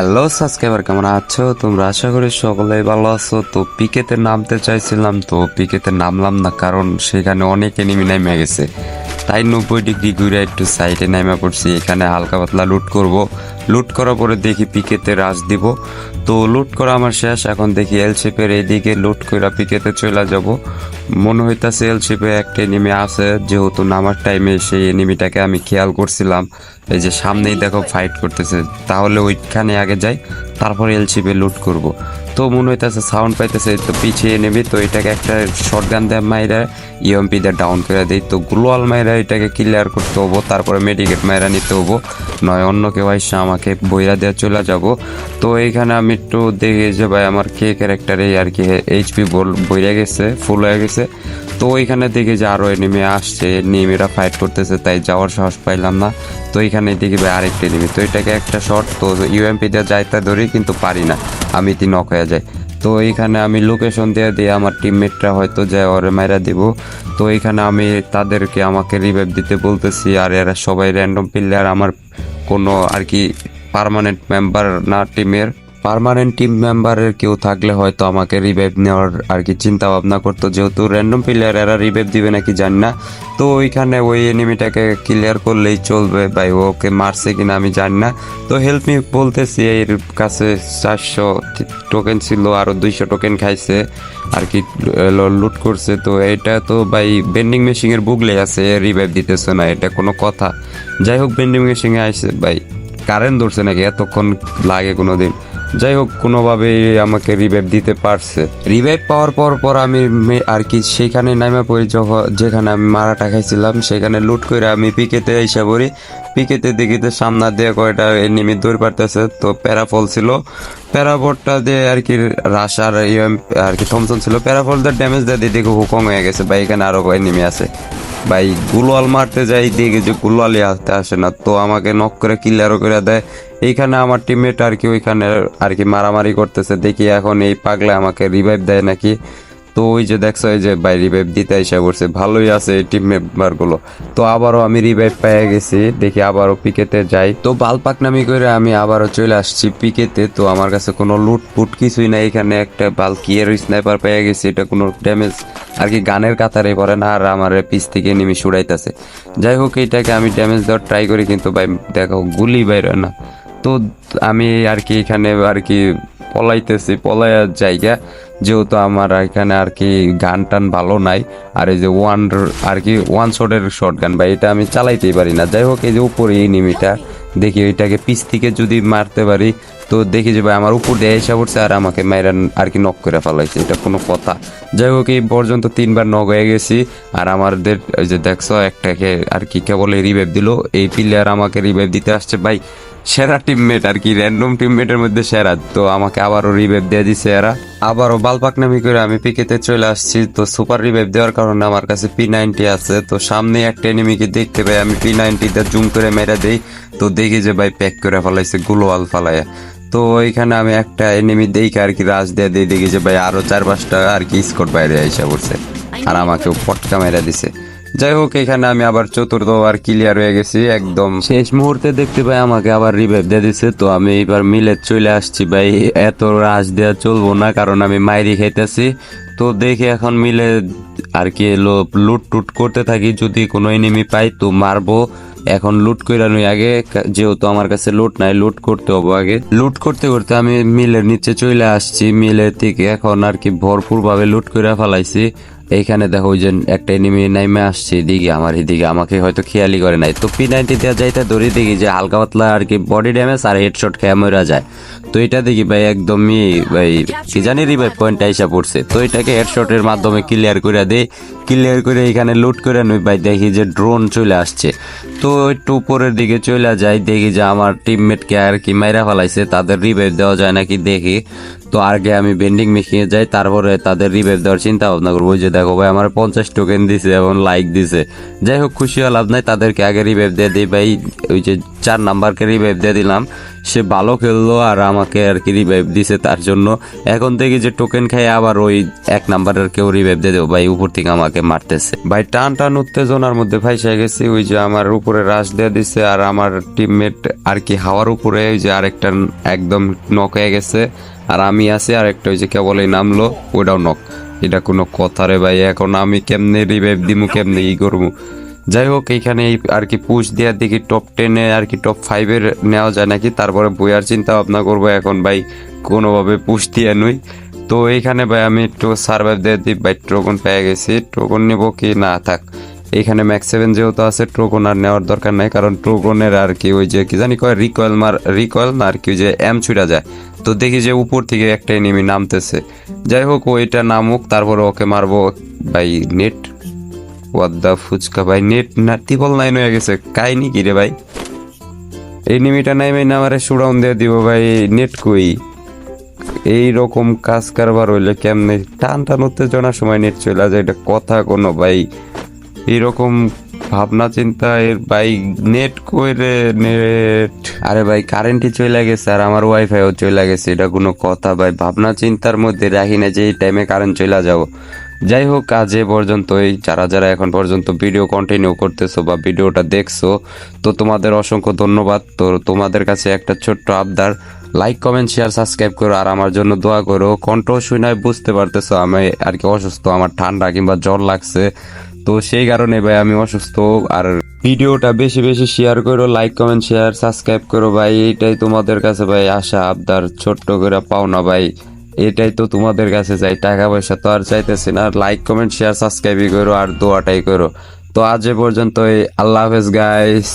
Hello subscriber কেমন আছো? তোমরা আশা করি সকলে ভালো আছো। তো পিকেতে নামতে চাইছিলাম, তো পিকেতে নামলাম না, কারণ সেখানে অনেক এনিমি নেমে গেছে। তাই নব্বই ডিগ্রি ঘুরে একটু সাইডে নেমে পড়ছি। এখানে হালকা পাতলা লুট করব। লুট করার পরে দেখি পিকেতে রাশ দিব। তো লুট করা আমার শেষ। এখন দেখি এল শেপের এইদিকে লুট করে পিকেতে চলে যাব। মনে হইতাছে এল শেপে একটা এনিমি আছে, যেহেতু নামার টাইমে সেই এনিমিটাকে আমি খেয়াল করছিলাম। এই যে সামনেই দেখো ফাইট করতেছে। তাহলে ওইখানে আগে যাই, তারপর এল শেপে লুট করব। তো মনে হইতাছে সাউন্ড পাইতেছে, তো পিছিয়ে নেবে। তো এটাকে একটা শর্ট গান দেয় মাইরা ইএমপি দিয়ে ডাউন করে দিই। তো গ্লোয়াল মাইরা এটাকে ক্লিয়ার করতে হব, তারপরে মেডিকেট মাইরা নিতে হব। নয় অন্য কেউ এসে আমাকে বইরা দিয়ে চলে যাব। তো এইখানে আমি একটু দেখি যে ভাই আমার কে ক্যারেক্টারে আর কি এইচপি বল বইরা গেছে ফুল হয়ে গেছে। তো ওইখানে দেখি যে আরও এনিমি আসছে নিমিরা ফাইট করতেছে, তাই যাওয়ার সাহস পাইলাম না। তো এইখানে দেখি ভাই আরেকটা এনিমি তো এটাকে একটা শট তো ইউএমপি দিয়ে যাইতে ধরি কিন্তু পারি না, আমি তি নক হয়ে যাই। তো এইখানে আমি লোকেশন দিয়ে দিয়ে আমার টিমমেটরা হয়তো যায় ওরে মাইরা দিব। তো এইখানে আমি তাদেরকে আমাকে রিভাইভ দিতে বলতেছি, আর এরা সবাই র্যান্ডম প্লেয়ার আমার কোনো আর কি পার্মানেন্ট মেম্বার না টিমের পার্মানেন্ট টিম মেম্বারের কেউ থাকলে হয়তো আমাকে রিভাইভ নেওয়ার আর কি চিন্তা ভাবনা করতো। যেহেতু র্যান্ডম প্লেয়ার এরা রিভাইভ দিবে নাকি জানি না। তো ওইখানে ওই এনিমিটাকে ক্লিয়ার করলেই চলবে ভাই ওকে মারছে কিনা আমি জানি না। তো হেল্প মি বলতেছি, এর কাছে চারশো টোকেন ছিল আরও দুইশো টোকেন খাইছে, আর কি লুট করছে। তো এটা তো ভাই বেন্ডিং মেশিনের বুগলে আছে রিভাইভ দিতেছে না, এটা কোনো কথা। যাই হোক বেন্ডিং মেশিনে আসছে ভাই কারেন্ট ধরছে নাকি, এতক্ষণ লাগে কোনো দিন যাই হোক কোনোভাবে আমাকে রিভাইভ দিতে পারছে। রিভাইভ পাওয়ার পর পর আমি আর কি সেখানে নামে পড়ি, যখন যেখানে আমি মারাটা খাইছিলাম, সেখানে লুট করে আমি পিকেতে এসে পড়ি। পিকেতে দেখিতে সামনা দিয়ে কয়টা এনিমি দৌড় পারতেছে, তো প্যারাফল ছিল। প্যারাফলটা দিয়ে আর কি রাশ আর ইএম আর কি থমসন ছিল প্যারাফল দিয়ে ড্যামেজ দিয়ে দিয়ে দেখো কম হয়ে গেছে, বা এখানে আরও এনিমি আছে। ভাই, গুলোয়াল মারতে যাই, দেখি যে গুলোয়ালি আসতে আসে না। তো আমাকে নক করে ক্লিয়ারও করে দেয়। এইখানে আমার টিমমেট আর কি, ওইখানে আর কি মারামারি করতেছে। দেখি এখন এই পাগলা আমাকে রিভাইভ দেয় নাকি। তো ওই যে দেখছ, এই যে ভাই রিভাইভ দিতে এসে করছে ভালোই আছে টিম মেম্বারগুলো। তো আবারও আমি রিভাইভ পেয়ে গেছি, দেখি আবারও পিকেতে যাই। তো বালপাক নামি করে আমি আবারও চলে আসছি পিকেতে, তো আমার কাছে কোনো লুট পুট কিছুই নাই, এখানে একটা বালকিয়ের স্নাইপার পেয়ে গেছি, এটা কোনো ড্যামেজ আর কি গানের কাতারে পড়ে না, আর আমার পিস থেকে নেমে সুড়াইতেছে যাই হোক, এটাকে আমি ড্যামেজ দেওয়ার ট্রাই করি, কিন্তু ভাই দেখো, গুলি বাইরে না। তো আমি আর কি এখানে আর কি পলাইতেছি, পলাইয়ার জায়গা। যেহেতু আমার এখানে আর কি গান টান ভালো নাই, আর এই যে ওয়ান আর কি ওয়ান শটের শর্ট গান বা এটা আমি চালাইতেই পারি না। যাই হোক, এই যে উপরে এই নিমিটা, দেখি ওইটাকে পিস থেকে যদি মারতে পারি তো দেখি যে ভাই আমার উপর দিয়ে এসে পড়ছে আর আমাকে মাইরা আর কি নক করে ফেলাইছে, এটা কোনো কথা। যাই হোক, এই পর্যন্ত তিনবার নক হয়ে গেছি আর আমাদের যে দেখছ, একটাকে আর কি কেবল রিভাইভ দিল। এই প্লেয়ার আমাকে রিভাইভ দিতে আসছে ভাই, সেরা টিমমেট আর কি র্যান্ডম টিমমেটের মধ্যে সেরা। তো আমাকে আবারও রিভাইভ দিয়ে দিছে এরা। আবারও বালপাক নামি করে আমি পিকেতে চলে আসছি। তো সুপার রিভাইভ দেওয়ার কারণে আমার কাছে পি নাইনটি আছে। তো সামনে একটা এনিমিকে দেখতে পাই, আমি পি নাইনটিতে জুম করে মেরে দেই। তো দেখি যে ভাই প্যাক করে ফেলাইছে গুলোয়াল ফালাইয়া তো এখানে আমি একটা এনিমি দেখে আর কি রাজ দিয়ে দিয়ে দেখি যে ভাই, আরও চার পাঁচটা আর কি স্কোর বাইরে এসে পড়ছে। আর আমাকে পটকা মেরে দিছে। যাই হোক, এখানে আমি আবার চতুর্থবার ক্লিয়ার হয়ে গেছি, একদম। শেষ মুহূর্তে দেখতে পাই আমাকে আবার রিভাইভ দিয়ে দিছে। তো আমি এবার মিলে চলে আসছি, ভাই। এত রাশ দেওয়া চলবো না, কারণ আমি মাইরি খাইতেছি। তো দেখি এখন মিলে আর কি লুট টুট করতে থাকি। যদি কোনো এনিমি পাই, তো মারবো। এখন লুট করে নই আগে যেহেতু আমার কাছে লুট নাই লুট করতে হবে আগে। লুট করতে করতে আমি মিলের নিচে চলে আসছি। মিলের থেকে এখন আর কি ভরপুর ভাবে লুট করে ফেলাইছি। এইখানে দেখো যে একটা এনিমি নাইমে আসছে এদিকে, আমার এদিকে। আমাকে হয়তো খেয়ালি করে নাই। তো পি নাইনটি দেওয়া যাইতে ধরে দেখি যে হালকা পাতলা আর কি বডি ড্যামেজ আর হেডশট খেয়ে মরা যায়। তো এটা দেখি ভাই একদমই ভাই কি জানি রি ভাই পয়েন্ট আইসা পড়ছে। তো এটাকে হেডশটের মাধ্যমে ক্লিয়ার করে দেই। ক্লিয়ার করে এখানে লুট করে নই ভাই দেখি যে ড্রোন চলে আসছে। তো একটু উপরের দিকে চলে যাই, দেখি যে আমার টিমমেটকে আর কি মাইরা ফেলাইছে, তাদের রিভাইভ দেওয়া যায় নাকি দেখি। তো আগে আমি বেন্ডিং মেশিনে যাই, তারপরে তাদের রিভাইভ দেওয়ার চিন্তা ভাবনা করব যে দেখো ভাই, আমার পঞ্চাশ টোকেন দিছে এবং লাইক দিছে। যাই হোক, খুশি হওয়া লাভ নাই, তাদেরকে আগে রিভাইভ দিয়ে দিই ভাই। ওই যে চার নাম্বারকে রিভাইভ দিয়ে দিলাম। সে ভালো খেললো আর আমাকে আর কি রিভাইভ দিছে তার জন্য। এখন থেকে যে টোকেন খাই, আবার ওই এক নাম্বারের কেউ রিভাইভ দিয়ে দেবো ভাই, উপর থেকে আমাকে মারতেছে। ভাই টান টান উত্তেজনার মধ্যে ফাইসে গেছি। ওই যে আমার উপরে রাশ দিয়ে দিছে আর আমার টিমমেট আর কি হাওয়ার উপরে, ওই যে আরেকটা একদম নক হয়ে গেছে। আর আমি আছি আর একটা ওই যে কেবলই নামলো ওটাও নক এটা কোনো কথা রে ভাই, এখন আমি কেমনে রিভাইভ দিমু, কেমনে ই করব যাই হোক, এইখানে এই আর কি পুশ দেওয়ার দিকে টপ টেনে আর কি টপ ফাইভের নেওয়া যায় নাকি, তারপরে বইয়ার চিন্তা ভাবনা করব এখন ভাই, কোনোভাবে পুশ দিয়ে নই। তো এইখানে ভাই, আমি একটু সার্ভাইভ দিয়ে দিই, ভাই টোকন পেয়ে গেছি। টোকন নেব কি? না, থাক। এইখানে ম্যাক্স সেভেন যেহেতু আছে টোকন আর নেওয়ার দরকার নাই, কারণ টোকনের আর কি ওই যে কি জানি কয় রিকয়েল মার রিকয়েল না আর কি যে এম ছুটা যায়। তো দেখি যে উপর থেকে একটা এনিমি নামতেছে। যাই হোক ওইটা নামুক, তারপরে ওকে মারবো ভাই নেট ওয়াদ্দা ফুচকা ভাই নেট না টিপল নাইন হয়ে গেছে। কাহিনি কি রে ভাই? এনিমিটা নাইমে না, আমারে সুডাউন দিয়ে দিব ভাই নেট কই? এই রকম কাজ কারবার হইলে কেমনে টান টান উত্তেজনার সময় নেট চলে যায়, এটা কথা কোনো ভাই। এইরকম ভাবনা চিন্তা এর ভাই নেট কইরে নেট আরে ভাই কারেন্টই চলে গেছে আর আমার ওয়াইফাইও চলে গেছে, এটা কোনো কথা ভাই। ভাবনা চিন্তার মধ্যে রাখি না যে এই টাইমে কারেন্ট চলে যাব। যাই হোক পর্যন্ত এই যারা যারা এখন পর্যন্ত ভিডিও কন্টিনিউ করতেছো বা ভিডিওটা দেখছ, তো তোমাদের অসংখ্য ধন্যবাদ। তো তোমাদের কাছে একটা ছোট্ট আবদার। লাইক কমেন্ট শেয়ার সাবস্ক্রাইব করো আর আমার জন্য দোয়া করো। কণ্ঠ শুনে বুঝতে পারতেছো আমি আর কি অসুস্থ, আমার ঠান্ডা কিংবা জ্বর লাগছে। তো সেই কারণে ভাই আমি অসুস্থ, আর ভিডিওটা বেশি বেশি শেয়ার করো লাইক কমেন্ট শেয়ার সাবস্ক্রাইব করো ভাই। এটাই তোমাদের কাছে ভাই আশা, আবদার, ছোট্ট করে পাওনা ভাই। এটাই তো তোমাদের কাছে যাই টাকা পয়সা তো আর চাইতেছি না। লাইক কমেন্ট শেয়ার সাবস্ক্রাইবই করো আর দোয়াটাই করো। তো আজ এ পর্যন্ত আল্লাহ হাফেজ গাইস